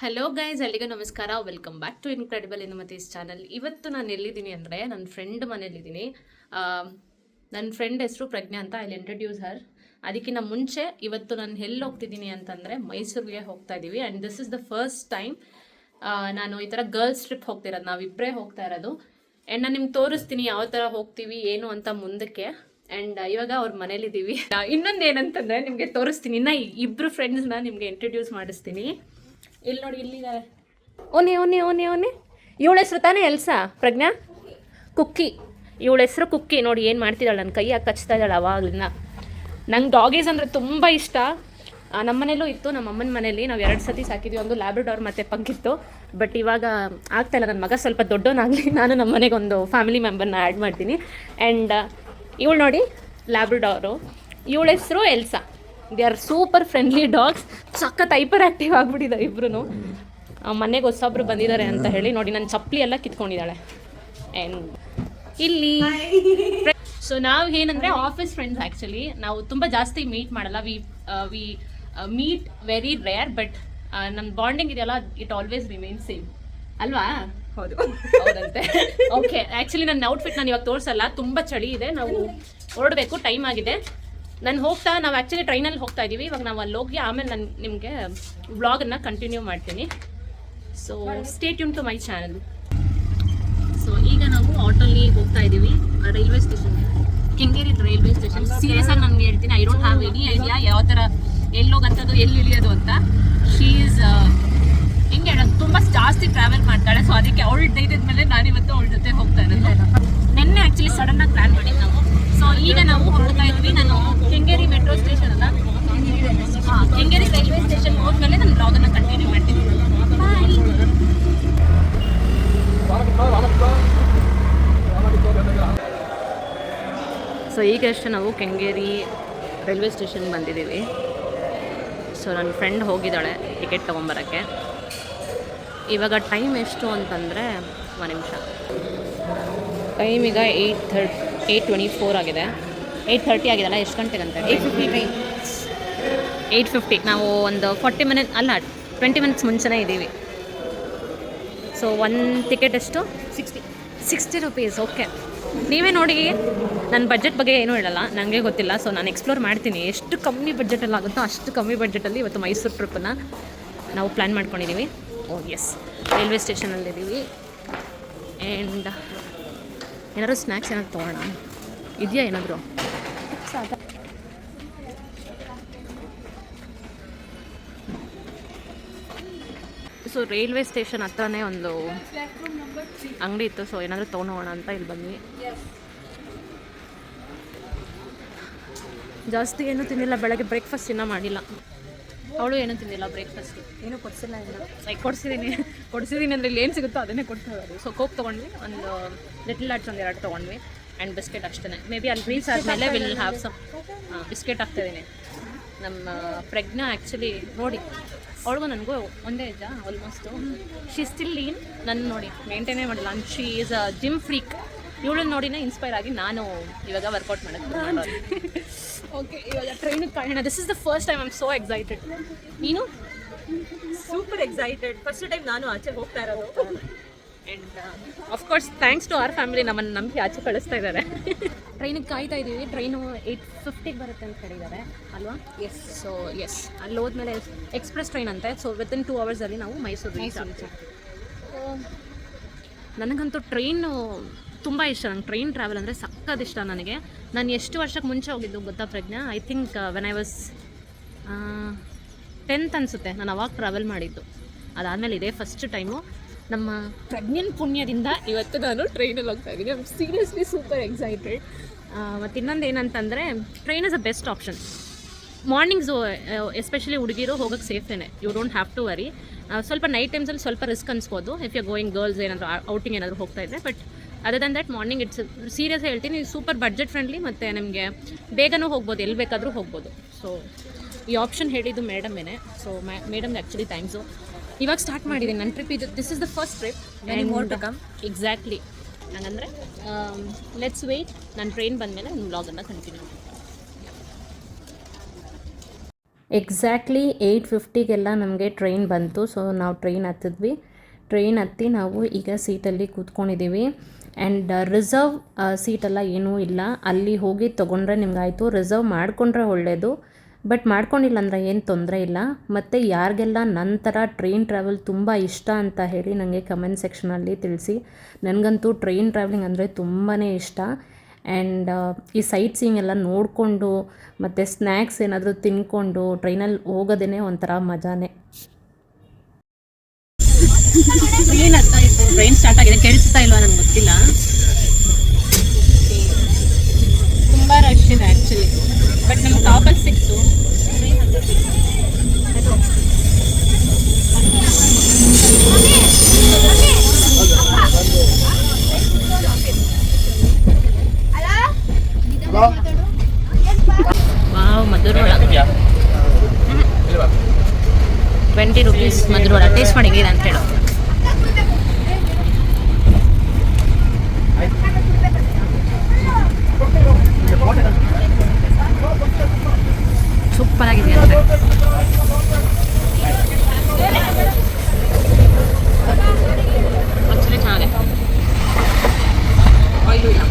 Hello guys ಅಲ್ಲಿಗೆ ನಮಸ್ಕಾರ. Welcome back to incredible ಇನ್ಮತೀಸ್ ಚಾನಲ್ ಇವತ್ತು ನಾನು ಎಲ್ಲಿದ್ದೀನಿ ಅಂದರೆ ನನ್ನ ಫ್ರೆಂಡ್ ಮನೇಲಿದ್ದೀನಿ. ನನ್ನ ಫ್ರೆಂಡ್ ಹೆಸರು ಪ್ರಜ್ಞಾ ಅಂತ ಐ ಇಂಟ್ರಡ್ಯೂಸ್ ಹರ್ ಅದಕ್ಕಿಂತ ಮುಂಚೆ ಇವತ್ತು ನಾನು ಎಲ್ಲಿ ಹೋಗ್ತಿದ್ದೀನಿ ಅಂತಂದರೆ ಮೈಸೂರಿಗೆ ಹೋಗ್ತಾ ಇದ್ದೀವಿ and this is the first time ನಾನು ಈ ಥರ ಗರ್ಲ್ಸ್ ಟ್ರಿಪ್ ಹೋಗ್ತಿರೋದು. ನಾವಿಬ್ಬರೇ ಹೋಗ್ತಾ ಇರೋದು. ಆ್ಯಂಡ್ ನಾನು ನಿಮ್ಗೆ ತೋರಿಸ್ತೀನಿ ಯಾವ ಥರ ಹೋಗ್ತೀವಿ, ಏನು ಅಂತ ಮುಂದಕ್ಕೆ. ಆ್ಯಂಡ್ ಇವಾಗ ಅವ್ರ ಮನೇಲಿದ್ದೀವಿ. ಇನ್ನೊಂದು ಏನಂತಂದರೆ ನಿಮಗೆ ತೋರಿಸ್ತೀನಿ. ಇನ್ನು ಇಬ್ಬರು ಫ್ರೆಂಡ್ಸ್ನ ನಿಮಗೆ ಇಂಟ್ರಡ್ಯೂಸ್ ಮಾಡಿಸ್ತೀನಿ. ಇಲ್ಲಿ ನೋಡಿ ಇಲ್ಲಿದ್ದಾರೆ ಓನೆ ಓನೆ ಓನೆ ಓನೆ. ಇವಳ ಹೆಸ್ರು ತಾನೇ ಎಲ್ಸಾ, ಪ್ರಜ್ಞಾ? ಕುಕ್ಕಿ. ಇವಳ ಹೆಸ್ರು ಕುಕ್ಕಿ. ನೋಡಿ, ಏನು ಮಾಡ್ತಿದ್ದಾಳೆ? ನನ್ನ ಕೈಯಾಗಿ ಕಚ್ತಾ ಇದ್ದಾಳೆ ಅವಾಗಲಿಂದ. ನಂಗೆ ಡಾಗೀಸ್ ಅಂದರೆ ತುಂಬ ಇಷ್ಟ. ನಮ್ಮ ಮನೇಲೂ ಇತ್ತು ನಮ್ಮ ಅಮ್ಮನ ಮನೇಲಿ. ನಾವು ಎರಡು ಸತಿ ಸಾಕಿದ್ವಿ. ಒಂದು ಲ್ಯಾಬ್ರಡಾರ್ ಮತ್ತು ಪಂಕಿತ್ತು ಬಟ್ ಇವಾಗ ಆಗ್ತಾಯಿಲ್ಲ ನನ್ನ ಮಗ ಸ್ವಲ್ಪ ದೊಡ್ಡವನಾಗಲಿ. ನಾನು ನಮ್ಮ ಮನೆಗೆ ಒಂದು ಫ್ಯಾಮಿಲಿ ಮೆಂಬರ್ನ ಆ್ಯಡ್ ಮಾಡ್ತೀನಿ. ಆ್ಯಂಡ್ ಇವಳು ನೋಡಿ ಲ್ಯಾಬ್ರಡಾರು ಇವಳ ಹೆಸರು Elsa. They are super friendly dogs ಸಖತ್ ಹೈಪರ್ ಆ್ಯಕ್ಟಿವ್ ಆಗಿಬಿಟ್ಟಿದ್ದಾರೆ ಇಬ್ರು ಮನೆಗೆ ಹೊಸೊಬ್ರು ಬಂದಿದ್ದಾರೆ ಅಂತ ಹೇಳಿ ನೋಡಿ ನನ್ನ ಚಪ್ಪಲಿ ಎಲ್ಲ ಕಿತ್ಕೊಂಡಿದ್ದಾಳೆ. ಆ್ಯಂಡ್ ಇಲ್ಲಿ ಸೊ ನಾವು ಏನಂದರೆ ಆಫೀಸ್ ಫ್ರೆಂಡ್ಸ್ ಆ್ಯಕ್ಚುಲಿ ನಾವು ತುಂಬ ಜಾಸ್ತಿ ಮೀಟ್ ಮಾಡಲ್ಲ. We we meet very rare but ನನ್ನ ಬಾಂಡಿಂಗ್ ಇದೆಯಲ್ಲ ಇಟ್ ಆಲ್ವೇಸ್ ರಿಮೈನ್ ಸೇಮ್ ಅಲ್ವಾ? ಹೌದು. ಹೌದಂತೆ. ಓಕೆ ಆ್ಯಕ್ಚುಲಿ ನನ್ನ ಔಟ್ಫಿಟ್ ನಾನು ಇವಾಗ ತೋರಿಸಲ್ಲ. ತುಂಬ ಚಳಿ ಇದೆ. ನಾವು ಹೊರಡಬೇಕು ಟೈಮ್ ಆಗಿದೆ. ನಾನು ಹೋಗ್ತಾ ನಾವು ಆ್ಯಕ್ಚುಲಿ ಟ್ರೈನಲ್ಲಿ ಹೋಗ್ತಾ ಇದ್ದೀವಿ ಇವಾಗ ನಾವು ಅಲ್ಲಿ ಹೋಗಿ ಆಮೇಲೆ ನಾನು ನಿಮಗೆ ವ್ಲಾಗನ್ನು ಕಂಟಿನ್ಯೂ ಮಾಡ್ತೀನಿ. ಸೊ ಸ್ಟೇಟ್ ಯೂನ್ ಟು ಮೈ ಚಾನಲ್ ಸೊ ಈಗ ನಾವು ಆಟೋಲಿ ಹೋಗ್ತಾ ಇದ್ದೀವಿ ರೈಲ್ವೆ ಸ್ಟೇಷನ್ಗೆ ಕೆಂಗೇರಿ ರೈಲ್ವೆ ಸ್ಟೇಷನ್ ಸೀರಿಯಸ್ ಆಗಿ ನಾನು ಹೇಳ್ತೀನಿ. I don't have any idea ಯಾವ ಥರ ಎಲ್ಲಿ ಹೋಗತ್ತದು ಎಲ್ಲಿ ಇಳಿಯೋದು ಅಂತ. ಶೀ ಈಸ್ ಹಿಂಗೆ ಹೇಳೋದು? ತುಂಬ ಜಾಸ್ತಿ ಟ್ರಾವೆಲ್ ಮಾಡ್ತಾಳೆ. ಸೊ ಅದಕ್ಕೆ ಅವಳು ಧೈರ್ಯದ ಮೇಲೆ ನಾನಿವತ್ತು ಅವಳ ಜೊತೆ ಹೋಗ್ತಾ ಇರೋದು. ನಿನ್ನೆ ಆ್ಯಕ್ಚುಲಿ ಸಡನ್ನಾಗಿ ಪ್ಲ್ಯಾನ್ ಪ್ಲಾನ್ ಮಾಡಿದ್ದು ನಾವು. ಸೊ ಈಗ ನಾವು ಹೊರಡ್ತಾ ಇದ್ವಿ, ನಾನು ಕೆಂಗೇರಿ ಮೆಟ್ರೋ ಸ್ಟೇಷನ್ ಅಲ್ಲ. ಕೆಂಗೇರಿ ರೈಲ್ವೆ ಸ್ಟೇಷನ್ ಹೋದ್ಮೇಲೆ ನಾನು ಬ್ಲಾಗನ್ನು ಕಂಟಿನ್ಯೂ ಮಾಡ್ತೀನಿ. ಸೊ ಈಗಷ್ಟೇ ನಾವು ಕೆಂಗೇರಿ ರೈಲ್ವೆ ಸ್ಟೇಷನ್ ಬಂದಿದ್ದೀವಿ. ಸೊ ನನ್ನ ಫ್ರೆಂಡ್ ಹೋಗಿದ್ದಾಳೆ ಟಿಕೆಟ್ ತೊಗೊಂಬರೋಕ್ಕೆ. ಇವಾಗ ಟೈಮ್ ಎಷ್ಟು ಅಂತಂದರೆ, ಒಂದು ನಿಮಿಷ. ಟೈಮ್ ಈಗ eight thirty eight twenty four ಆಗಿದೆ. ಏಯ್ಟ್ ಥರ್ಟಿ ಆಗಿದೆಲ್ಲ ಎಷ್ಟು ಗಂಟೆಗೆ ಅಂತ ಏಯ್ಟ್ ಫಿಫ್ಟಿ ಏಯ್ಟ್ ಫಿಫ್ಟಿ ನಾವು ಒಂದು ಫಾರ್ಟಿ ಮಿನಿಟ್ ಅಲ್ಲ ಟ್ವೆಂಟಿ ಮಿನಿಟ್ಸ್ ಮುಂಚೆನೇ ಇದ್ದೀವಿ. ಸೊ ಒನ್ ಟಿಕೆಟ್ ಎಷ್ಟು? ಸಿಕ್ಸ್ಟಿ ಸಿಕ್ಸ್ಟಿ ರುಪೀಸ್ ಓಕೆ ನೀವೇ ನೋಡಿ ನನ್ನ ಬಜೆಟ್ ಬಗ್ಗೆ ಏನೂ ಹೇಳಲ್ಲ ನನಗೆ ಗೊತ್ತಿಲ್ಲ. ಸೊ ನಾನು ಎಕ್ಸ್ಪ್ಲೋರ್ ಮಾಡ್ತೀನಿ. ಎಷ್ಟು ಕಮ್ಮಿ ಬಜೆಟಲ್ಲಿ ಆಗುತ್ತೋ ಅಷ್ಟು ಕಮ್ಮಿ ಬಜೆಟಲ್ಲಿ ಇವತ್ತು ಮೈಸೂರು ಟ್ರಿಪ್ಪನ್ನು ನಾವು ಪ್ಲ್ಯಾನ್ ಮಾಡ್ಕೊಂಡಿದ್ದೀವಿ ಓ ಎಸ್ ರೈಲ್ವೆ ಸ್ಟೇಷನಲ್ಲಿದ್ದೀವಿ ಆ್ಯಂಡ್ ಏನಾದ್ರು ಸ್ನ್ಯಾಕ್ಸ್ ಏನಾದ್ರು ತೊಗೊಳ್ಳೋಣ ಇದೆಯಾ ಏನಾದರೂ? ಸೊ ರೈಲ್ವೆ ಸ್ಟೇಷನ್ ಹತ್ರನೇ ಒಂದು ಅಂಗಡಿ ಇತ್ತು. ಸೊ ಏನಾದರೂ ತೊಗೊಂಡು ಹೋಗೋಣ ಅಂತ ಇಲ್ಲಿ ಬಂದ್ವಿ. ಜಾಸ್ತಿ ಏನೂ ತಿನ್ನಿಲ್ಲ. ಬೆಳಗ್ಗೆ ಬ್ರೇಕ್ಫಾಸ್ಟ್ ಇನ್ನೂ ಮಾಡಿಲ್ಲ. ಅವಳು ಏನೂ ತಿಂದಿಲ್ಲ ಬ್ರೇಕ್ಫಾಸ್ಟ್ ಏನು ಕೊಡಿಸಿಲ್ಲ ಲೈಕ್ ಕೊಡ್ಸಿದ್ದೀನಿ ಕೊಡ್ಸಿದ್ದೀನಿ ಅಂದರೆ ಇಲ್ಲಿ ಏನು ಸಿಗುತ್ತೋ ಅದನ್ನೇ ಕೊಡ್ತಾ ಇದ್ದಾರೆ ಸೊ ಕೋಕ್ ತೊಗೊಂಡ್ವಿ ಒಂದು ಲಿಟಲ್ ಆರ್ಟ್ಸ್ ಒಂದು ಎರಡು ತೊಗೊಂಡ್ವಿ ಆ್ಯಂಡ್ ಬಿಸ್ಕೆಟ್ ಅಷ್ಟೇ ಮೇ ಬಿ ಅಲ್ಲಿ ರೀಚ್ ಆದಮೇಲೆ ವಿಲ್ ಹ್ಯಾವ್ ಸಮ್ ಬಿಸ್ಕೆಟ್ ಹಾಕ್ತಿದ್ದೀನಿ ನಮ್ಮ ಪ್ರಜ್ಞಾ ಆ್ಯಕ್ಚುಲಿ ನೋಡಿ ಅವಳಿಗೂ ನನಗೂ ಒಂದೇ ಇದ್ದ ಆಲ್ಮೋಸ್ಟು ಶಿ ಸ್ಟಿಲ್ ಲೀನ್ ನನ್ನ ನೋಡಿ ಮೇಂಟೈನೇ ಮಾಡಿಲ್ಲ. And she is a gym freak ಇವಳನ್ನ ನೋಡಿನೇ ಇನ್ಸ್ಪೈರ್ ಆಗಿ ನಾನು ಇವಾಗ ವರ್ಕೌಟ್ ಮಾಡೋದು. ಓಕೆ ಇವಾಗ ಟ್ರೈನಿಗೆ ಕಾಯೋಣ this is the first time I'm so excited ನೀನು? ಸೂಪರ್ ಎಕ್ಸೈಟೆಡ್ ಫಸ್ಟ್ ಟೈಮ್ ನಾನು ಆಚೆ ಹೋಗ್ತಾ ಇರೋದು. And of course thanks to our family ನಮ್ಮನ್ನು ನಂಬಿ ಆಚೆ ಕಳಿಸ್ತಾ ಇದ್ದಾರೆ ಟ್ರೈನಿಗೆ ಕಾಯ್ತಾ ಇದ್ದೀವಿ ಟ್ರೈನು ಏಯ್ಟ್ ಫಿಫ್ಟಿಗೆ ಬರುತ್ತೆ ಅಂತ ಹೇಳಿದ್ದಾರೆ ಅಲ್ವಾ? ಎಸ್ ಸೊ ಎಸ್ ಅಲ್ಲಿ ಹೋದ್ಮೇಲೆ ಎಕ್ಸ್ಪ್ರೆಸ್ ಟ್ರೈನ್ ಅಂತೆ. ಸೊ ವಿತಿನ್ ಟೂ ಅವರ್ಸಲ್ಲಿ ನಾವು ಮೈಸೂರು ನನಗಂತೂ ಟ್ರೈನು ತುಂಬ ಇಷ್ಟ. ನಂಗೆ ಟ್ರೈನ್ ಟ್ರಾವೆಲ್ ಅಂದರೆ ಸಕ್ಕತ್ ಇಷ್ಟ ನನಗೆ. ನಾನು ಎಷ್ಟು ವರ್ಷಕ್ಕೆ ಮುಂಚೆ ಹೋಗಿದ್ದು ಗೊತ್ತಾ Prajna? I think when I was tenth ಅನಿಸುತ್ತೆ. ನಾನು ಅವಾಗ ಟ್ರಾವೆಲ್ ಮಾಡಿದ್ದು. ಅದಾದಮೇಲೆ ಇದೇ ಫಸ್ಟ್ ಟೈಮು ನಮ್ಮ ಪ್ರಜ್ಞನ್ ಪುಣ್ಯದಿಂದ ಇವತ್ತು ನಾನು ಟ್ರೈನಲ್ಲಿ ಹೋಗ್ತಾ ಇದ್ದೀನಿ. ಐಮ್ ಸೀರಿಯಸ್ಲಿ ಸೂಪರ್ ಎಕ್ಸೈಟೆಡ್ ಮತ್ತು ಇನ್ನೊಂದು ಏನಂತಂದರೆ train is a best option mornings especially ಹುಡುಗಿರು ಹೋಗೋಕ್ಕೆ ಸೇಫೇನೆ you don't have to worry ಸ್ವಲ್ಪ ನೈಟ್ ಟೈಮ್ಸಲ್ಲಿ ಸ್ವಲ್ಪ ರಿಸ್ಕ್ ಅನ್ಸ್ಬೋದು. ಇಫ್ ಯು ಗೋಯಿಂಗ್ ಗರ್ಲ್ಸ್ ಏನಾದರೂ ಔಟಿಂಗ್ ಏನಾದರೂ ಹೋಗ್ತಾ ಇದ್ದರೆ but other than that morning it's serious ಹೇಳ್ತೀನಿ. ಸೂಪರ್ ಬಡ್ಜೆಟ್ ಫ್ರೆಂಡ್ಲಿ ಮತ್ತು ನಿಮಗೆ ಬೇಗನೂ ಹೋಗ್ಬೋದು ಎಲ್ಲಿ ಬೇಕಾದರೂ ಹೋಗ್ಬೋದು. ಸೊ ಈ ಆಪ್ಷನ್ ಹೇಳಿದ್ದು ಮೇಡಮೇನೆ. ಸೊ ಮೇಡಮ್ ಆ್ಯಕ್ಚುಲಿ ಥ್ಯಾಂಕ್ಸು ಇವಾಗ ಸ್ಟಾರ್ಟ್ ಮಾಡಿದ್ದೀನಿ ನನ್ನ ಟ್ರಿಪ್ ಇದು this is the first trip more to come exactly ಹಂಗಂದರೆ let's wait ನನ್ನ ಟ್ರೈನ್ ಬಂದಮೇಲೆ ನನ್ನ ಬ್ಲಾಗನ್ನು ಕಂಟಿನ್ಯೂ ಎಕ್ಸಾಕ್ಟ್ಲಿ ಏಯ್ಟ್ ಫಿಫ್ಟಿಗೆಲ್ಲ ನಮಗೆ ಟ್ರೈನ್ ಬಂತು. ಸೊ ನಾವು ಟ್ರೈನ್ ಹತ್ತಿದ್ವಿ. ಟ್ರೈನ್ ಹತ್ತಿ ನಾವು ಈಗ ಸೀಟಲ್ಲಿ ಕೂತ್ಕೊಂಡಿದ್ದೀವಿ ಆ್ಯಂಡ್ ರಿಸರ್ವ್ ಸೀಟೆಲ್ಲ ಏನೂ ಇಲ್ಲ. ಅಲ್ಲಿ ಹೋಗಿ ತೊಗೊಂಡ್ರೆ ನಿಮ್ಗಾಯಿತು. ರಿಸರ್ವ್ ಮಾಡಿಕೊಂಡ್ರೆ ಒಳ್ಳೆಯದು ಬಟ್ ಮಾಡ್ಕೊಂಡಿಲ್ಲ ಅಂದರೆ ಏನು ತೊಂದರೆ ಇಲ್ಲ. ಮತ್ತು ಯಾರಿಗೆಲ್ಲ ನಂತರ ಟ್ರೈನ್ ಟ್ರಾವೆಲ್ ತುಂಬ ಇಷ್ಟ ಅಂತ ಹೇಳಿ ನನಗೆ ಕಮೆಂಟ್ ಸೆಕ್ಷನಲ್ಲಿ ತಿಳಿಸಿ. ನನಗಂತೂ ಟ್ರೈನ್ ಟ್ರಾವೆಲಿಂಗ್ ಅಂದರೆ ತುಂಬಾ ಇಷ್ಟ. ಆ್ಯಂಡ್ ಈ ಸೈಟ್ ಸೀಯಿಂಗ್ ಎಲ್ಲ ನೋಡಿಕೊಂಡು ಮತ್ತು ಸ್ನ್ಯಾಕ್ಸ್ ಏನಾದರೂ ತಿನ್ಕೊಂಡು ಟ್ರೈನಲ್ಲಿ ಹೋಗೋದೇ ಒಂಥರ ಮಜಾನೇ. ಹತ್ತಾ ಇತ್ತು. ಟ್ರೈನ್ ಸ್ಟಾರ್ಟ್ ಆಗಿದೆ. ಕೇಳಿಸ್ತಾ ಇಲ್ವಾ? ನನಗೆ ಗೊತ್ತಿಲ್ಲ ತುಂಬ ರಶ್ ಇದೆ ಆ್ಯಕ್ಚುಲಿ ಬಟ್ ನಮ್ಗೆ ಟಾಪಲ್ಲಿ ಸಿಕ್ತು ವಾವ್ ಮಧುರೋಳ ಟ್ವೆಂಟಿ ರುಪೀಸ್ ಮಧುರೋಳ ಟೇಸ್ಟ್ ಮಾಡಿ ಹೇಗಿದೆ ಅಂತ ಹೇಳು ಸೂಪರ್ ಆಗಿದೆ ಅಂತೆ ಆಕ್ಚುಲಿ ಚೆನ್ನಾಗಿದೆ ಆಯಿಲು ಇಲ್ಲ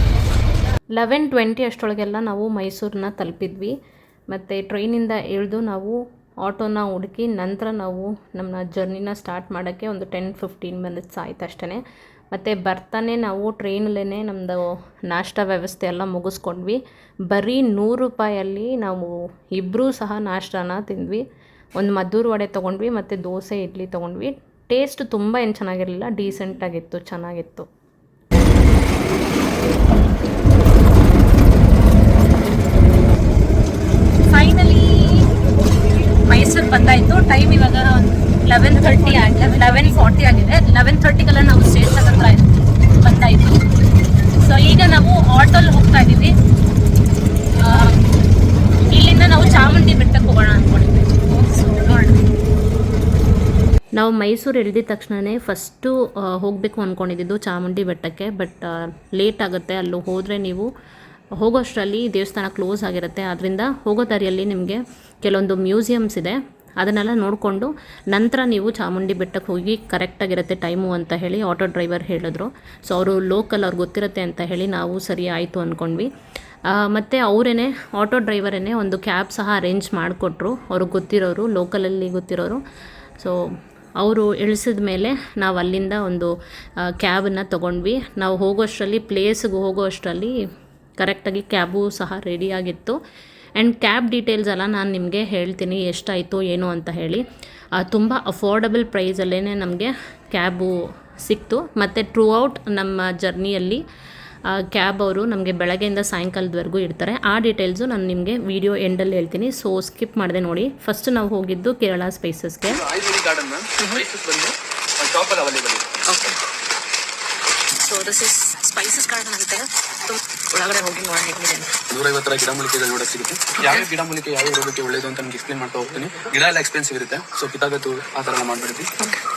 ಲೆವೆನ್ ಟ್ವೆಂಟಿ ಅಷ್ಟೊಳಗೆಲ್ಲ ನಾವು ಮೈಸೂರನ್ನ ತಲುಪಿದ್ವಿ. ಮತ್ತು ಟ್ರೈನಿಂದ ಇಳಿದು ನಾವು ಆಟೋನ ಹುಡುಕಿ ನಂತರ ನಾವು ನಮ್ಮ ಜರ್ನಿನ ಸ್ಟಾರ್ಟ್ ಮಾಡೋಕ್ಕೆ ಒಂದು ಟೆನ್ ಫಿಫ್ಟೀನ್ ಮಿನಿಟ್ಸ್ ಆಯ್ತು ಅಷ್ಟೇ ಮತ್ತು ಬರ್ತಾನೆ ನಾವು ಟ್ರೈನಲ್ಲೇ ನಮ್ಮದು ನಾಷ್ಟ ವ್ಯವಸ್ಥೆ ಎಲ್ಲ ಮುಗಿಸ್ಕೊಂಡ್ವಿ. ಬರೀ ನೂರು ರೂಪಾಯಲ್ಲಿ ನಾವು ಇಬ್ಬರೂ ಸಹ ನಾಷ್ಟಾನ ತಿಂದ್ವಿ. ಒಂದು ಮದ್ದೂರು ವಡೆ ತೊಗೊಂಡ್ವಿ, ಮತ್ತು ದೋಸೆ, ಇಡ್ಲಿ ತೊಗೊಂಡ್ವಿ. ಟೇಸ್ಟ್ ತುಂಬ ಏನು ಚೆನ್ನಾಗಿರಲಿಲ್ಲ ಡೀಸೆಂಟಾಗಿತ್ತು ಚೆನ್ನಾಗಿತ್ತು ಫೈನಲಿ ಮೈಸೂರು ಬಂದಾಯಿತು. ಟೈಮ್ ಇವಾಗ ಲೆವೆನ್ ತರ್ಟಿ ಆಗಿದೆ ಲೆವೆನ್ ಫಾರ್ಟಿ ಆಗಿದೆ. ಲೆವೆನ್ ತರ್ಟಿಗೆಲ್ಲ ನಾವು ಸ್ಟೇಷನ್ ಹತ್ರ ಬಂದಾಯಿತು. ಸೊ ಈಗ ನಾವು ಆಟೋಲ್ಲಿ ಹೋಗ್ತಾ ಇದ್ದೀವಿ ಇಲ್ಲಿಂದ ನಾವು ಚಾಮುಂಡಿ ಬೆಟ್ಟಕ್ಕೆ ಹೋಗೋಣ ಅಂದ್ಕೊಂಡಿದ್ವಿ ನಾವು ಮೈಸೂರು ಇಳಿದಿದ ತಕ್ಷಣವೇ ಫಸ್ಟು ಹೋಗಬೇಕು ಅಂದ್ಕೊಂಡಿದ್ದು ಚಾಮುಂಡಿ ಬೆಟ್ಟಕ್ಕೆ. ಬಟ್ ಲೇಟ್ ಆಗುತ್ತೆ. ಅಲ್ಲಿ ಹೋದರೆ ನೀವು ಹೋಗೋಷ್ಟರಲ್ಲಿ ದೇವಸ್ಥಾನ ಕ್ಲೋಸ್ ಆಗಿರುತ್ತೆ. ಆದ್ದರಿಂದ ಹೋಗೋ ದಾರಿಯಲ್ಲಿ ನಿಮಗೆ ಕೆಲವೊಂದು ಮ್ಯೂಸಿಯಮ್ಸ್ ಇದೆ. ಅದನ್ನೆಲ್ಲ ನೋಡಿಕೊಂಡು ನಂತರ ನೀವು ಚಾಮುಂಡಿ ಬೆಟ್ಟಕ್ಕೆ ಹೋಗಿ ಕರೆಕ್ಟಾಗಿರುತ್ತೆ ಟೈಮು ಅಂತ ಹೇಳಿ ಆಟೋ ಡ್ರೈವರ್ ಹೇಳಿದ್ರು. ಸೊ ಅವರು ಲೋಕಲ್ ಅವ್ರಿಗೆ ಗೊತ್ತಿರುತ್ತೆ ಅಂತ ಹೇಳಿ ನಾವು ಸರಿ ಆಯಿತು ಅಂದ್ಕೊಂಡ್ವಿ ಮತ್ತು ಅವರೇ ಆಟೋ ಡ್ರೈವರೇ ಒಂದು ಕ್ಯಾಬ್ ಸಹ ಅರೇಂಜ್ ಮಾಡಿಕೊಟ್ರು. ಅವ್ರಿಗೆ ಗೊತ್ತಿರೋರು ಲೋಕಲಲ್ಲಿ ಗೊತ್ತಿರೋರು. ಸೊ ಅವರು ಇಳಿಸಿದ ಮೇಲೆ ನಾವು ಅಲ್ಲಿಂದ ಒಂದು ಕ್ಯಾಬನ್ನು ತೊಗೊಂಡ್ವಿ. ನಾವು ಹೋಗೋಷ್ಟರಲ್ಲಿ ಪ್ಲೇಸ್ಗೆ ಹೋಗೋಷ್ಟರಲ್ಲಿ ಕರೆಕ್ಟಾಗಿ ಕ್ಯಾಬು ಸಹ ರೆಡಿಯಾಗಿತ್ತು ಆ್ಯಂಡ್ ಕ್ಯಾಬ್ ಡೀಟೇಲ್ಸ್ ಎಲ್ಲ ನಾನು ನಿಮಗೆ ಹೇಳ್ತೀನಿ ಎಷ್ಟಾಯಿತು ಏನು ಅಂತ ಹೇಳಿ. ತುಂಬ ಅಫೋರ್ಡಬಲ್ ಪ್ರೈಸಲ್ಲೇ ನಮಗೆ ಕ್ಯಾಬು ಸಿಕ್ತು. ಮತ್ತು ಟ್ರೂ ಔಟ್ ನಮ್ಮ ಜರ್ನಿಯಲ್ಲಿ ಕ್ಯಾಬ್ ಅವರು ನಮಗೆ ಬೆಳಗ್ಗೆಯಿಂದ ಸಾಯಂಕಾಲದವರೆಗೂ ಇರ್ತಾರೆ ಆ ಡೀಟೇಲ್ಸು ನಾನು ನಿಮಗೆ ವಿಡಿಯೋ ಎಂಡಲ್ಲಿ ಹೇಳ್ತೀನಿ. ಸೊ ಸ್ಕಿಪ್ ಮಾಡಿದೆ ನೋಡಿ. ಫಸ್ಟ್ ನಾವು ಹೋಗಿದ್ದು Kerala ಸ್ಪೈಸಸ್ಗೆ so this is spices garden ಅಂತೆ ಒಳಗಡೆ ಹೋಗಿ ನೋಡಿ ಹೇಗಿದೆ ಅಂತ. ನೂರೈವತ್ತರ ಗಿಡಮೂಲಿಕೆಗಳು ನೋಡಕ್ ಸಿಗುತ್ತೆ. ಯಾವ ಗಿಡಮೂಲಿಕೆ ಯಾವ ರೋಗಕ್ಕೆ ಒಳ್ಳೇದು ಅಂತ ನಿಮ್ಗೆ ಎಕ್ಸ್ಪ್ಲೇನ್ ಮಾಡ್ತಾ ಹೋಗ್ತೀನಿ. ಗಿಡ ಎಲ್ಲ ಎಕ್ಸ್ಪೆನ್ಸಿವ್ ಇರುತ್ತೆ. ಸೊ ಕಿತಾಗತ್ತು ಆ ತರ ಎಲ್ಲ ಮಾಡ್ಬಿಡ್ತೀವಿ.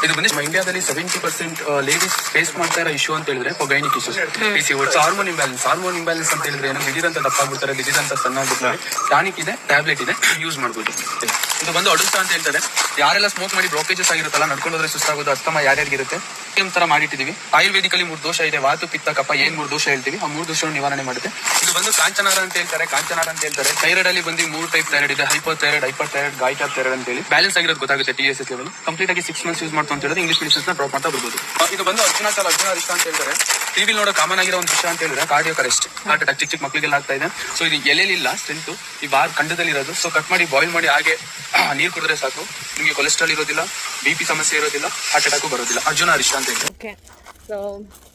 ಇದು ಬನ್ನಿ, ನಮ್ಮ ಇಂಡಿಯಾದಲ್ಲಿ ಸೆವೆಂಟಿ ಪರ್ಸೆಂಟ್ ಲೇಡೀಸ್ ಫೇಸ್ ಮಾಡ್ತಾ ಇರೋ ಇಶ್ಯೂ ಅಂತ ಹೇಳಿದ್ರೆ gynaec issues hormone imbalance hormone imbalance ಅಂತ ಹೇಳಿದ್ರೆ ಏನು ದಿಢೀರಂತ ದಪ್ಪ ಆಗ್ಬಿಡ್ತಾರೆ ದಿಢೀರಂತ ಸಣ್ಣ ಆಗ್ಬಿಡ್ತಾರೆ ಟಾನಿಕ್ ಇದೆ ಟ್ಯಾಬ್ಲೆಟ್ ಇದೆ ಯೂಸ್ ಮಾಡ್ಬೋದು. ಇದು ಬಂದು ಅಡುಸ್ತ ಅಂತ ಹೇಳ್ತಾರೆ. ಯಾರೆಲ್ಲ ಸ್ಮೋಕ್ ಮಾಡಿ ಬ್ರೋಕೇಜಸ್ ಆಗಿರುತ್ತಲ್ಲ, ನಡ್ಕೊಂಡು ಹೋದ್ರೆ ಸುಸ್ತಾಗೋದು, ಅಸ್ತಮ ಯಾರ್ಯಾರಿಗಿರುತ್ತೆ ಸೇಮ್ ತರ ಮಾಡಿಟ್ಟಿದೀವಿ ಆಯುರ್ವೇದಿಕಲ್ಲಿ ಮೂರು ದೋಷ ಇದೆ, ವಾತು, ಪಿತ್ತ ಏನ್ ಮೂರು ದೋಷ ಹೇಳ್ತೀವಿ, ಆ ಮೂರು ದೋಷ ನಿವಾರಣೆ ಮಾಡುತ್ತೆ. ಇದು ಬಂದು ಕಾಂಚನಾರ ಅಂತ ಹೇಳ್ತಾರೆ. ಕಾಂಚನಾರ ಅಂತ ಹೇಳ್ತಾರೆ. ಥೈರಾಯ್ಡ್ ಅಲ್ಲಿ ಬಂದು ಮೂರು ಟೈಪ್ ಥೈರಾಯ್ಡ್ ಇದೆ. ಹೈಪರ್ ಥೈರಾಯ್ಡ್ ಹೈಪರ್ ಥೈರಾಯ್ಡ್ ಗಾಯಕ ಥೈರಾಯ್ಡ್ ಅಂತ ಹೇಳಿ. ಬ್ಯಾಲೆನ್ಸ್ ಆಗಿರೋದು ಗೊತ್ತಾಗುತ್ತೆ ಟಿ ಎಸ್ ಲೆವೆಲ್ ಕಂಪ್ಲೀಟ್ ಆಗಿ ಸಿಕ್ಸ್ ಮಂತ್ಸ್ ಯೂಸ್ ಮಾಡ್ತು ಅಂತ ಹೇಳಿದ್ರೆ ಇಂಗ್ಲಿಷ್ ಮೆಡಿಸಿನ್ಸ್ ಡ್ರಾಪ್ ಮಾಡ್ತಾ ಬರ್ಬೋದು. ಇದು ಬಂದು ಅರ್ಜುನ ಕಾಲ ಅರ್ಜುನ ಅಂತ ಹೇಳ್ತಾರೆ. ಟಿವಿ ನೋಡೋ ಕಾಮನ್ ಆಗಿರೋ ಒಂದು ವಿಷಯ ಅಂತ ಹೇಳಿದ್ರೆ ಕಾರ್ಡಿಯೋ ಕರೆಸ್ಟ್ ಹಾರ್ಟ್ ಅಟ್ಯಾಕ್ ಚಿಕ್ಕ ಚಿಕ್ಕ ಮಕ್ಕಳಿಗೆಲ್ಲ ಆಗ್ತಾ ಇದೆ. ಸೊ ಇದು ಎಲೆಲಿಲ್ಲ ಸ್ಟ್ರೆಂತ್ ಈ ಬಾರ್ ಖಂಡದಲ್ಲಿ ಇರೋದು. ಸೊ ಕಟ್ ಮಾಡಿ ಬಾಯ್ಲ್ ಮಾಡಿ ಹಾಗೆ ನೀರು ಕುಡಿದ್ರೆ ಸಾಕು. ನಿಮಗೆ ಕೊಲೆಸ್ಟ್ರಾಲ್ ಇರೋದಿಲ್ಲ ಬಿ ಪಿ ಸಮಸ್ಯೆ ಇರೋದಿಲ್ಲ ಹಾರ್ಟ್ ಅಟ್ಯಾಕು ಬರೋದಿಲ್ಲ. ಅರ್ಜುನ ಅರಿಷ್ಟ ಅಂತ ಓಕೆ ಸೊ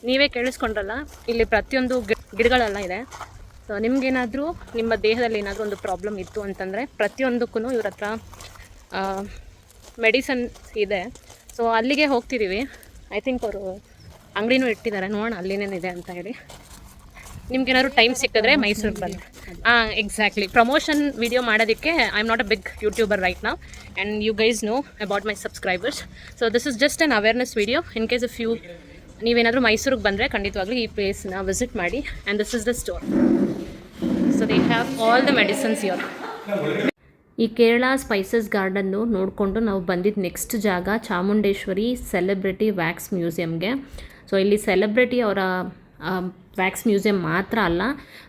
ನೀವೇ ಕೇಳಿಸ್ಕೊಂಡ್ರಲ್ಲ ಇಲ್ಲಿ ಪ್ರತಿಯೊಂದು ಗಿ- ಗಿಡಗಳೆಲ್ಲ ಇದೆ. ಸೊ ನಿಮಗೇನಾದರೂ ನಿಮ್ಮ ದೇಹದಲ್ಲಿ ಏನಾದರೂ ಒಂದು ಪ್ರಾಬ್ಲಮ್ ಇತ್ತು ಅಂತಂದರೆ ಪ್ರತಿಯೊಂದಕ್ಕೂ ಇವ್ರ ಹತ್ರ ಮೆಡಿಸನ್ ಇದೆ. ಸೊ ಅಲ್ಲಿಗೆ ಹೋಗ್ತಿದ್ದೀವಿ ಐ ಥಿಂಕ್ ಅವರು ಅಂಗಡಿನೂ ಇಟ್ಟಿದ್ದಾರೆ. ನೋಡೋಣ ಅಲ್ಲಿನೇನಿದೆ ಅಂತ ಹೇಳಿ. ನಿಮ್ಗೇನಾದ್ರು ಟೈಮ್ ಸಿಕ್ಕಿದ್ರೆ ಮೈಸೂರಿಗೆ ಬನ್ನಿ. ಹಾಂ ಎಕ್ಸಾಕ್ಟ್ಲಿ ಪ್ರಮೋಷನ್ ವಿಡಿಯೋ ಮಾಡೋದಕ್ಕೆ I am not a big YouTuber right ನಾವು and you guys know about my subscribers so this is just an awareness video in case if you ನೀವೇನಾದರೂ ಮೈಸೂರಿಗೆ ಬಂದರೆ ಖಂಡಿತವಾಗ್ಲೂ ಈ ಪ್ಲೇಸ್ನ ವಿಸಿಟ್ ಮಾಡಿ. And this is the store so they have all the medicines your ಈ Kerala spices ಗಾರ್ಡನ್ನು ನೋಡಿಕೊಂಡು ನಾವು ಬಂದಿದ್ದ ನೆಕ್ಸ್ಟ್ ಜಾಗ ಚಾಮುಂಡೇಶ್ವರಿ ಸೆಲೆಬ್ರಿಟಿ ವ್ಯಾಕ್ಸ್ ಮ್ಯೂಸಿಯಮ್ಗೆ ಸೊ ಇಲ್ಲಿ ಸೆಲೆಬ್ರಿಟಿ ಅವರ ವ್ಯಾಕ್ಸ್ ಮ್ಯೂಸಿಯಂ ಮಾತ್ರ ಅಲ್ಲ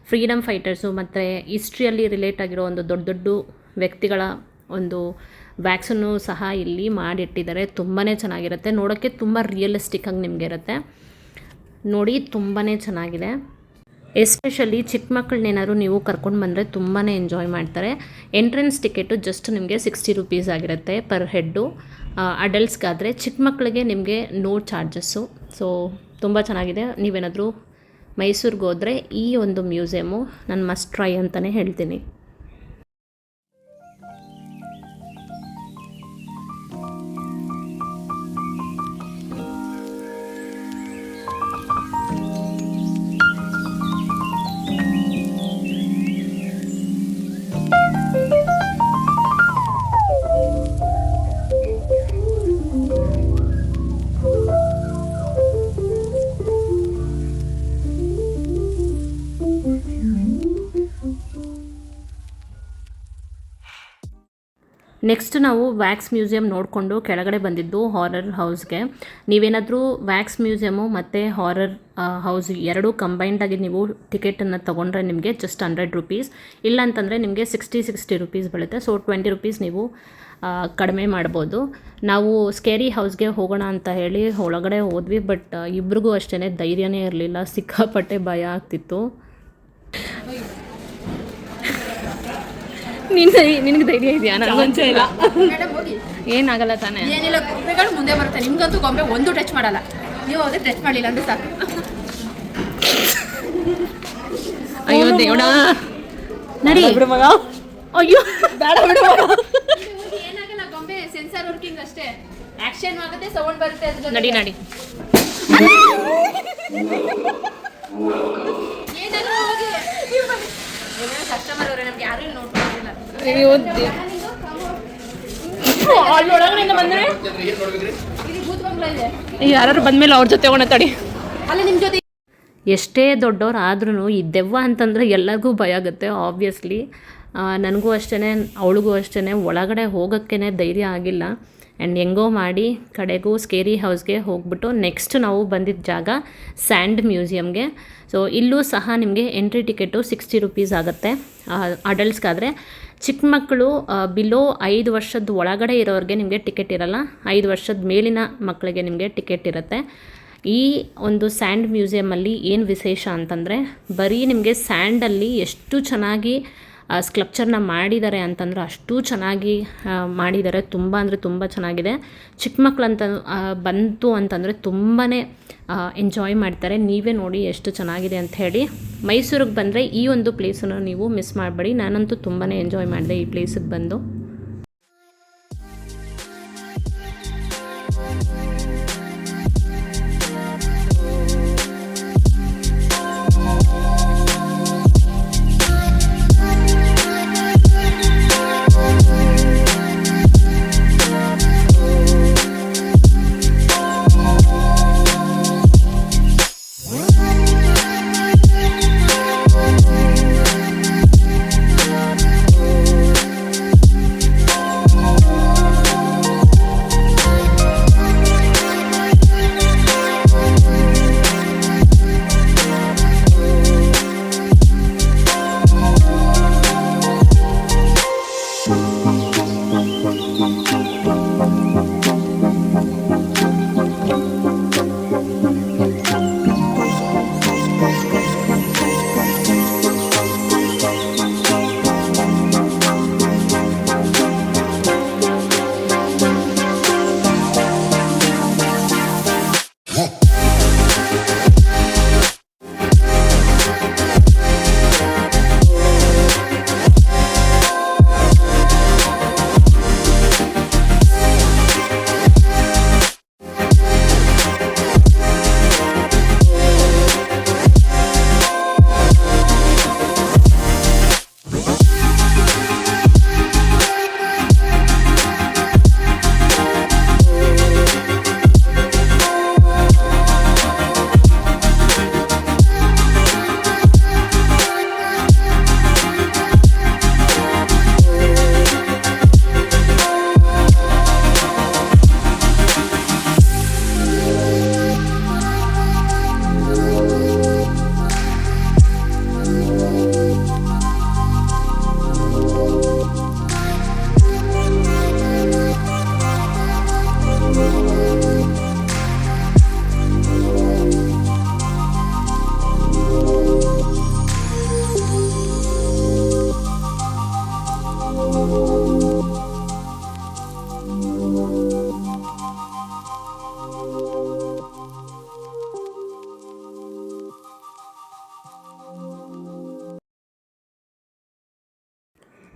ಫ್ರೀಡಮ್ ಫೈಟರ್ಸು ಮತ್ತು ಹಿಸ್ಟ್ರಿಯಲ್ಲಿ ರಿಲೇಟ್ ಆಗಿರೋ ಒಂದು ದೊಡ್ಡ ದೊಡ್ಡ ವ್ಯಕ್ತಿಗಳ ಒಂದು ವ್ಯಾಕ್ಸನ್ನು ಸಹ ಇಲ್ಲಿ ಮಾಡಿಟ್ಟಿದ್ದಾರೆ. ತುಂಬಾ ಚೆನ್ನಾಗಿರುತ್ತೆ. ನೋಡೋಕ್ಕೆ ತುಂಬ ರಿಯಲಿಸ್ಟಿಕ್ ಆಗಿ ನಿಮಗೆ ಇರುತ್ತೆ. ನೋಡಿ ತುಂಬಾ ಚೆನ್ನಾಗಿದೆ. ಎಸ್ಪೆಷಲಿ ಚಿಕ್ಕ ಮಕ್ಕಳನ್ನೇನಾದ್ರು ನೀವು ಕರ್ಕೊಂಡು ಬಂದರೆ ತುಂಬಾ ಎಂಜಾಯ್ ಮಾಡ್ತಾರೆ. ಎಂಟ್ರೆನ್ಸ್ ಟಿಕೆಟು ಜಸ್ಟ್ ನಿಮಗೆ ಸಿಕ್ಸ್ಟಿ ರುಪೀಸ್ ಆಗಿರುತ್ತೆ ಪರ್ ಹೆಡ್ಡು ಅಡಲ್ಟ್ಸ್ಗಾದರೆ ಚಿಕ್ಕ ಮಕ್ಕಳಿಗೆ ನಿಮಗೆ ನೋ ಚಾರ್ಜಸ್ಸು ಸೊ ತುಂಬ ಚೆನ್ನಾಗಿದೆ. ನೀವೇನಾದರೂ ಮೈಸೂರಿಗೆ ಹೋದರೆ ಈ ಒಂದು ಮ್ಯೂಸಿಯಮು ನಾನು ಮಸ್ಟ್ ಟ್ರೈ ಅಂತಲೇ ಹೇಳ್ತೀನಿ. ನೆಕ್ಸ್ಟ್ ನಾವು ವ್ಯಾಕ್ಸ್ ಮ್ಯೂಸಿಯಂ ನೋಡಿಕೊಂಡು ಕೆಳಗಡೆ ಬಂದಿದ್ದು ಹಾರರ್ ಹೌಸ್ಗೆ ನೀವೇನಾದರೂ ವ್ಯಾಕ್ಸ್ ಮ್ಯೂಸಿಯಮು ಮತ್ತು ಹಾರರ್ ಹೌಸ್ ಎರಡೂ ಕಂಬೈಂಡಾಗಿ ನೀವು ಟಿಕೆಟನ್ನು ತೊಗೊಂಡ್ರೆ ನಿಮಗೆ ಜಸ್ಟ್ ಹಂಡ್ರೆಡ್ ರುಪೀಸ್ ಇಲ್ಲ ಅಂತಂದರೆ ನಿಮಗೆ ಸಿಕ್ಸ್ಟಿ ಸಿಕ್ಸ್ಟಿ ರುಪೀಸ್ ಬೀಳುತ್ತೆ. ಸೊ ಟ್ವೆಂಟಿ ರುಪೀಸ್ ನೀವು ಕಡಿಮೆ ಮಾಡ್ಬೋದು. ನಾವು ಸ್ಕೇರಿ ಹೌಸ್ಗೆ ಹೋಗೋಣ ಅಂತ ಹೇಳಿ ಒಳಗಡೆ ಹೋದ್ವಿ ಬಟ್ ಇಬ್ರಿಗೂ ಅಷ್ಟೇ ಧೈರ್ಯನೇ ಇರಲಿಲ್ಲ. ಸಿಕ್ಕಾಪಟ್ಟೆ ಭಯ ಆಗ್ತಿತ್ತು. ನಿನ್ನ ನಿನಗೆ ಧೈರ್ಯ ಇದೆಯಾ? ನನಗೊಂಚೆ ಇಲ್ಲ. ಏನಾಗಲ್ಲ ತಾನೇ? ಏನಿಲ್ಲ ಗೊಂಬೆಗಳು ಮುಂದೆ ಬರುತ್ತೆ. ನಿಮ್ಗಂತೂ ಗೊಂಬೆ ಒಂದು ಟಚ್ ಮಾಡಲ್ಲ. ನೀವು ಹೋದ್ರೆ ಟಚ್ ಮಾಡಲಿಲ್ಲ ಅಂದ್ರೆ ಸಾಕು. ಅಯ್ಯೋ ದೇವಡ. ನಡಿ. ಮಗ. ಅಯ್ಯೋ. ಬೇಡ ಬಿಡು ಏನಾಗಲ್ಲ ಗೊಂಬೆ ಸೆನ್ಸರ್ ವರ್ಕಿಂಗ್ ಅಷ್ಟೇ. ಆಕ್ಷನ್ ಆಗುತ್ತೆ ಸೌಂಡ್ ಬರುತ್ತೆ ಅದ್ರ ನಡಿ ನಡಿ. ಏನಾಗಲ್ಲ ಹೋಗಿ. ಕಸ್ಟಮರ್ ಅವರೇ ನಮ್ಗೆ ಯಾರು ಬಂದ್ರೆ? ಬಂದ್ಮೇಲೆ ಅವ್ರ ಜೊತೆ ಒಣ ತಡಿ. ಅಲ್ಲ ನಿಮ್ ಜೊತೆ ಎಷ್ಟೇ ದೊಡ್ಡವ್ರು ಆದ್ರೂ ಈ ದೆವ್ವ ಅಂತಂದರೆ ಎಲ್ಲರಿಗೂ ಭಯ ಆಗುತ್ತೆ ಆಬ್ವಿಯಸ್ಲಿ ನನಗೂ ಅಷ್ಟೇ ಅವಳಿಗೂ ಅಷ್ಟೇ ಒಳಗಡೆ ಹೋಗೋಕ್ಕೇ ಧೈರ್ಯ ಆಗಿಲ್ಲ. ಆ್ಯಂಡ್ ಹೆಂಗೋ ಮಾಡಿ ಕಡೆಗೂ ಸ್ಕೇರಿ ಹೌಸ್ಗೆ ಹೋಗ್ಬಿಟ್ಟು ನೆಕ್ಸ್ಟ್ ನಾವು ಬಂದಿದ್ದ ಜಾಗ ಸ್ಯಾಂಡ್ ಮ್ಯೂಸಿಯಮ್ಗೆ ಸೊ ಇಲ್ಲೂ ಸಹ ನಿಮಗೆ ಎಂಟ್ರಿ ಟಿಕೆಟು ಸಿಕ್ಸ್ಟಿ ರುಪೀಸ್ ಆಗುತ್ತೆ. ಅಡಲ್ಟ್ಸ್ಗಾದರೆ ಚಿಕ್ಕ ಮಕ್ಕಳು ಬಿಲೋ ಐದು ವರ್ಷದ ಒಳಗಡೆ ಇರೋರಿಗೆ ನಿಮಗೆ ಟಿಕೆಟ್ ಇರಲ್ಲ. ಐದು ವರ್ಷದ ಮೇಲಿನ ಮಕ್ಕಳಿಗೆ ನಿಮಗೆ ಟಿಕೆಟ್ ಇರುತ್ತೆ. ಈ ಒಂದು ಸ್ಯಾಂಡ್ ಮ್ಯೂಸಿಯಮಲ್ಲಿ ಏನು ವಿಶೇಷ ಅಂತಂದರೆ ಬರೀ ನಿಮಗೆ ಸ್ಯಾಂಡಲ್ಲಿ ಎಷ್ಟು ಚೆನ್ನಾಗಿ ಸ್ಕ್ಲಪ್ಚರ್ನ ಮಾಡಿದ್ದಾರೆ ಅಂತಂದ್ರೆ ಅಷ್ಟು ಚೆನ್ನಾಗಿ ಮಾಡಿದ್ದಾರೆ. ತುಂಬ ಅಂದರೆ ತುಂಬ ಚೆನ್ನಾಗಿದೆ. ಚಿಕ್ಕ ಮಕ್ಕಳಂತ ಅಂತ ಬಂತು ಅಂತಂದರೆ ತುಂಬಾ ಎಂಜಾಯ್ ಮಾಡ್ತಾರೆ. ನೀವೇ ನೋಡಿ ಎಷ್ಟು ಚೆನ್ನಾಗಿದೆ ಅಂತ ಹೇಳಿ. ಮೈಸೂರಿಗೆ ಬಂದರೆ ಈ ಒಂದು ಪ್ಲೇಸನ್ನು ನೀವು ಮಿಸ್ ಮಾಡಬೇಡಿ. ನಾನಂತೂ ತುಂಬಾ ಎಂಜಾಯ್ ಮಾಡಿದೆ ಈ ಪ್ಲೇಸಿಗೆ ಬಂದು.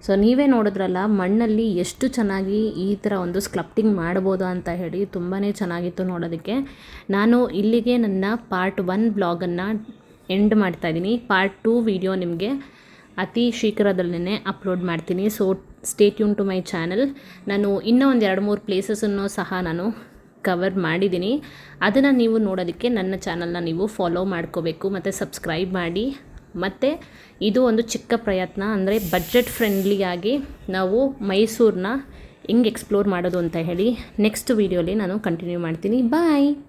ಸೊ ನೀವೇ ನೋಡಿದ್ರಲ್ಲ, ಮಣ್ಣಲ್ಲಿ ಎಷ್ಟು ಚೆನ್ನಾಗಿ ಈ ಥರ ಒಂದು ಸ್ಕ್ಲಪ್ಟಿಂಗ್ ಮಾಡ್ಬೋದು ಅಂತ ಹೇಳಿ ತುಂಬಾ ಚೆನ್ನಾಗಿತ್ತು ನೋಡೋದಕ್ಕೆ. ನಾನು ಇಲ್ಲಿಗೆ ನನ್ನ ಪಾರ್ಟ್ ಒನ್ ಬ್ಲಾಗನ್ನು ಎಂಡ್ ಮಾಡ್ತಾಯಿದ್ದೀನಿ ಪಾರ್ಟ್ ಟೂ ವಿಡಿಯೋ ನಿಮಗೆ ಅತಿ ಶೀಘ್ರದಲ್ಲೇ ಅಪ್ಲೋಡ್ ಮಾಡ್ತೀನಿ. So stay tune to my channel ನಾನು ಇನ್ನೂ ಒಂದು ಎರಡು ಮೂರು ಪ್ಲೇಸಸನ್ನು ಸಹ ನಾನು ಕವರ್ ಮಾಡಿದ್ದೀನಿ. ಅದನ್ನು ನೀವು ನೋಡೋದಕ್ಕೆ ನನ್ನ ಚಾನಲ್ನ ನೀವು ಫಾಲೋ ಮಾಡ್ಕೋಬೇಕು. ಮತ್ತು ಸಬ್ಸ್ಕ್ರೈಬ್ ಮಾಡಿ. ಮತ್ತು ಇದು ಒಂದು ಚಿಕ್ಕ ಪ್ರಯತ್ನ ಅಂದರೆ ಬಜೆಟ್ ಫ್ರೆಂಡ್ಲಿಯಾಗಿ ನಾವು ಮೈಸೂರನ್ನ ಹೆಂಗೆ ಎಕ್ಸ್ಪ್ಲೋರ್ ಮಾಡೋದು ಅಂತ ಹೇಳಿ ನೆಕ್ಸ್ಟ್ ವೀಡಿಯೋಲಿ ನಾನು ಕಂಟಿನ್ಯೂ ಮಾಡ್ತೀನಿ. ಬಾಯ್